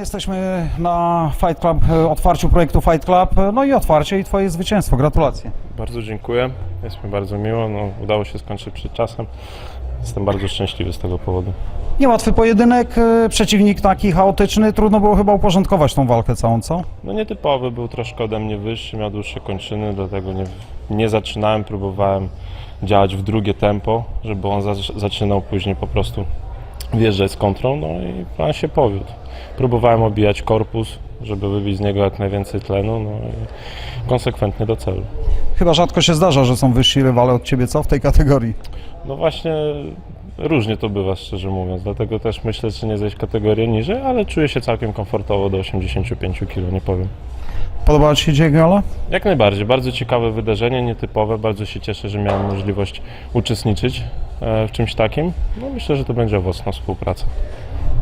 Jesteśmy na Fight Club, e, otwarciu projektu Fight Club, e, no i otwarcie i Twoje zwycięstwo. Gratulacje. Bardzo dziękuję. Jest mi bardzo miło. No, udało się skończyć przed czasem. Jestem bardzo szczęśliwy z tego powodu. Niełatwy pojedynek, e, przeciwnik taki chaotyczny, trudno było chyba uporządkować tą walkę całą, co? No nietypowy, był troszkę ode mnie wyższy, miał dłuższe kończyny, dlatego nie, nie zaczynałem, próbowałem działać w drugie tempo, żeby on za, zaczynał później po prostu wjeżdżać z kontrą, no i plan się powiódł. Próbowałem obijać korpus, żeby wybić z niego jak najwięcej tlenu, no i konsekwentnie do celu. Chyba rzadko się zdarza, że są wyżsi rywale od Ciebie, co w tej kategorii? No właśnie różnie to bywa, szczerze mówiąc, dlatego też myślę, że nie zejść kategorię niżej, ale czuję się całkiem komfortowo do 85 kg, nie powiem. Podobała Ci się dzisiaj gala? Jak najbardziej, bardzo ciekawe wydarzenie, nietypowe, bardzo się cieszę, że miałem możliwość uczestniczyć w czymś takim. No myślę, że to będzie owocna współpraca.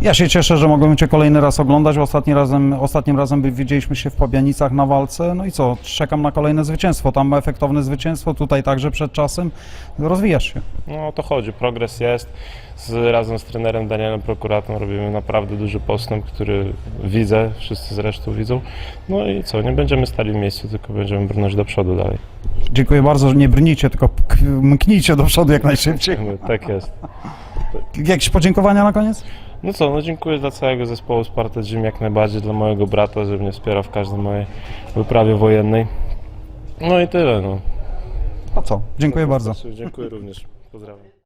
Ja się cieszę, że mogłem Cię kolejny raz oglądać. Ostatni razem, ostatnim razem widzieliśmy się w Pabianicach na walce. No i co, czekam na kolejne zwycięstwo. Tam efektowne zwycięstwo, tutaj także przed czasem. Rozwijasz się. No o to chodzi, progres jest. Z, razem z trenerem Danielem Prokuratem robimy naprawdę duży postęp, który widzę, wszyscy zresztą widzą. No i co, nie będziemy stali w miejscu, tylko będziemy brnąć do przodu dalej. Dziękuję bardzo, że nie brnijcie, tylko mknijcie do przodu jak najszybciej. Tak jest. Jakieś podziękowania na koniec? No co, no dziękuję dla całego zespołu Sparta Gym, jak najbardziej dla mojego brata, że mnie wspierał w każdej mojej wyprawie wojennej. No i tyle, no. A co? Dziękuję bardzo. Dziękuję również. Pozdrawiam.